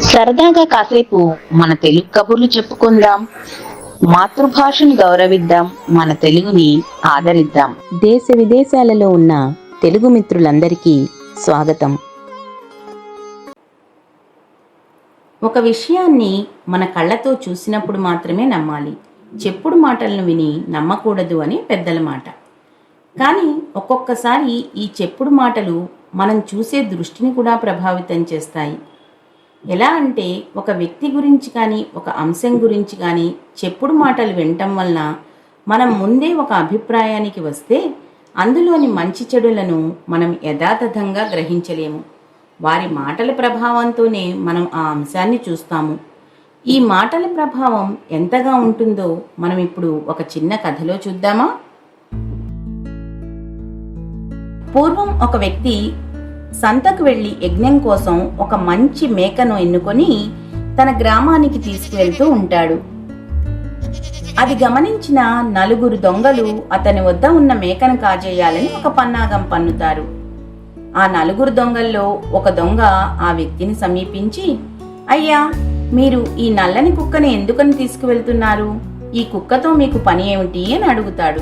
సరదాగా కాసేపు మన తెలుగు కబుర్లు చెప్పుకుందాం. మాతృభాషను గౌరవిద్దాం. మన తెలుగుని ఆదరిద్దాం. దేశ విదేశాలలో ఉన్న తెలుగు మిత్రులందరికీ స్వాగతం. ఒక విషయాన్ని మన కళ్ళతో చూసినప్పుడు మాత్రమే నమ్మాలి. చెప్పుడు మాటలను విని నమ్మకూడదు అని పెద్దల మాట. కానీ ఒక్కొక్కసారి ఈ చెప్పుడు మాటలు మనం చూసే దృష్టిని కూడా ప్రభావితం చేస్తాయి. ఎలా అంటే ఒక వ్యక్తి గురించి కానీ ఒక అంశం గురించి కానీ చెప్పుడు మాటలు వినటం వలన మనం ముందే ఒక అభిప్రాయానికి వస్తే అందులోని మంచి చెడులను మనం యథాతథంగా గ్రహించలేము. వారి మాటల ప్రభావంతోనే మనం ఆ అంశాన్ని చూస్తాము. ఈ మాటల ప్రభావం ఎంతగా ఉంటుందో మనం ఇప్పుడు ఒక చిన్న కథలో చూద్దామా? పూర్వం ఒక వ్యక్తి సంతకు వెళ్ళి యజ్ఞం కోసం ఒక మంచి మేకను ఎన్నుకొని తన గ్రామానికి తీసుకువెళ్తూ ఉంటాడు. అది గమనించిన నలుగురు దొంగలు అతని వద్ద ఉన్న మేకను కాజేయాలని ఒక పన్నాగం పన్నుతారు. ఆ నలుగురు దొంగల్లో ఒక దొంగ ఆ వ్యక్తిని సమీపించి అయ్యా మీరు ఈ నల్లని కుక్కని ఎందుకని తీసుకువెళ్తున్నారు? ఈ కుక్కతో మీకు పని ఏమిటి? అని అడుగుతాడు.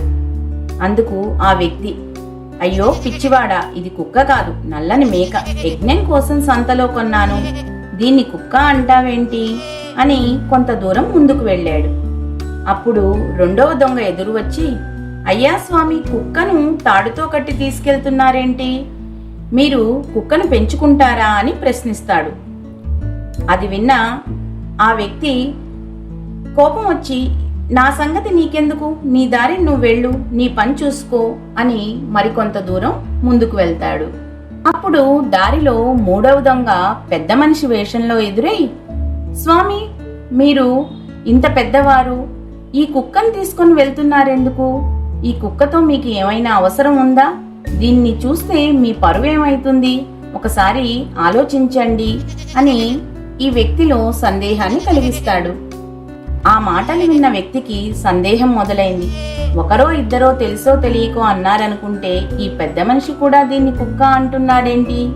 అందుకు ఆ వ్యక్తి అయ్యో పిచ్చివాడా ఇది కుక్క కాదు నల్లని మేక. యజ్ఞం కోసం సంతలో కొన్నాను. దీన్ని కుక్క అంటావేంటి? అని కొంత దూరం ముందుకు వెళ్ళాడు. అప్పుడు రెండవ దొంగ ఎదురు వచ్చి అయ్యా స్వామి కుక్కను తాడుతో కట్టి తీసుకెళ్తున్నారేంటి? మీరు కుక్కను పెంచుకుంటారా? అని ప్రశ్నిస్తాడు. అది విన్న ఆ వ్యక్తి కోపం వచ్చి నా సంగతి నీకెందుకు? నీ దారి నువ్వు వెళ్ళు నీ పని చూసుకో అని మరికొంత దూరం ముందుకు వెళ్తాడు. అప్పుడు దారిలో మూడవ దొంగ పెద్ద మనిషి వేషంలో ఎదురై స్వామి మీరు ఇంత పెద్దవారు ఈ కుక్కను తీసుకొని వెళ్తున్నారెందుకు? ఈ కుక్కతో మీకు ఏమైనా అవసరం ఉందా? దీన్ని చూస్తే మీ పరువు ఏమైతుంది? ఒకసారి ఆలోచించండి అని ఈ వ్యక్తిలో సందేహాన్ని కలిగిస్తాడు. ఆ మాటలు విన్న వ్యక్తికి సందేహం మొదలైంది. ఒకరో ఇద్దరో తెలుసో తెలియకో అన్నారనుకుంటే ఈ పెద్ద మనిషి కూడా దీన్ని కుక్క అంటున్నాడేంటి?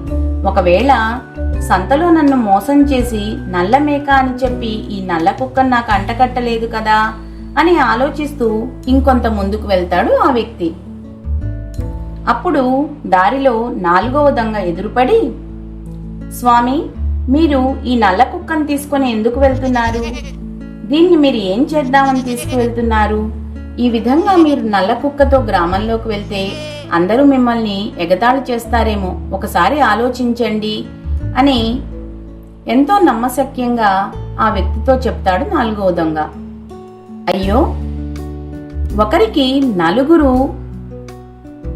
ఒకవేళ సంతలో నన్ను మోసం చేసి నల్ల మేక అని చెప్పి ఈ నల్ల కుక్క నాకు అంటకట్టలేదు కదా అని ఆలోచిస్తూ ఇంకొంత ముందుకు వెళ్తాడు ఆ వ్యక్తి. అప్పుడు దారిలో నాలుగవ దొంగ ఎదురుపడి స్వామి మీరు ఈ నల్ల కుక్కను తీసుకొని ఎందుకు వెళ్తున్నారు? దీన్ని మీరు ఏం చేద్దామని తీసుకువెళ్తున్నారు? ఈ విధంగా మీరు నల్ల కుక్కతో గ్రామంలోకి వెళ్తే అందరూ మిమ్మల్ని ఎగతాళి చేస్తారేమో. ఒకసారి ఆలోచించండి అని ఎంతో నమ్మశక్యంగా ఆ వ్యక్తితో చెప్తాడు నాలుగవ దొంగ. అయ్యో! ఒకరికి నలుగురు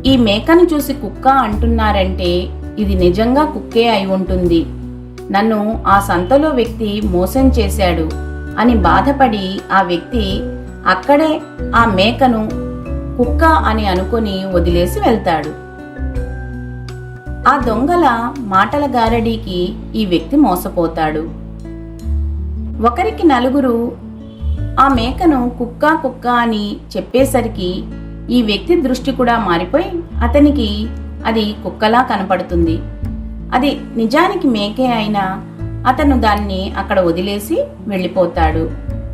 ఈ మేకను చూసి కుక్క అంటున్నారంటే ఇది నిజంగా కుక్కే అయి ఉంటుంది. నన్ను ఆ సంతలో వ్యక్తి మోసం చేశాడు. అని బాధపడి ఆ వ్యక్తి అక్కడే ఆ మేకను కుక్క అని అనుకొని వదిలేసి వెళ్తాడు. ఆ దొంగల మాటల గారడీకి ఈ వ్యక్తి మోసపోతాడు. ఒకరికి నలుగురు ఆ మేకను కుక్క కుక్క అని చెప్పేసరికి ఈ వ్యక్తి దృష్టి కూడా మారిపోయి అతనికి అది కుక్కలా కనపడుతుంది. అది నిజానికి మేకే అయినా అతను దాన్ని అక్కడ వదిలేసి వెళ్ళిపోతాడు.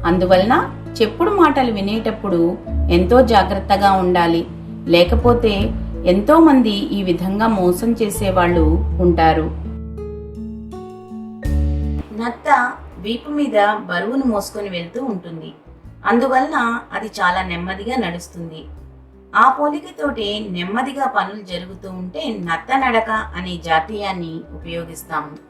అందువలన చెప్పుడు మాటలు వినేటప్పుడు ఎంతో జాగ్రత్తగా ఉండాలి. లేకపోతే ఎంతో మంది ఈ విధంగా మోసం చేసేవాళ్ళు ఉంటారు. నత్త వీపు మీద బరువును మోసుకొని వెళ్తూ ఉంటుంది. అందువలన అది చాలా నెమ్మదిగా నడుస్తుంది. ఆ పోలికతోటి నెమ్మదిగా పనులు జరుగుతూ ఉంటే నత్త నడక అనే జాతీయాన్ని ఉపయోగిస్తాము.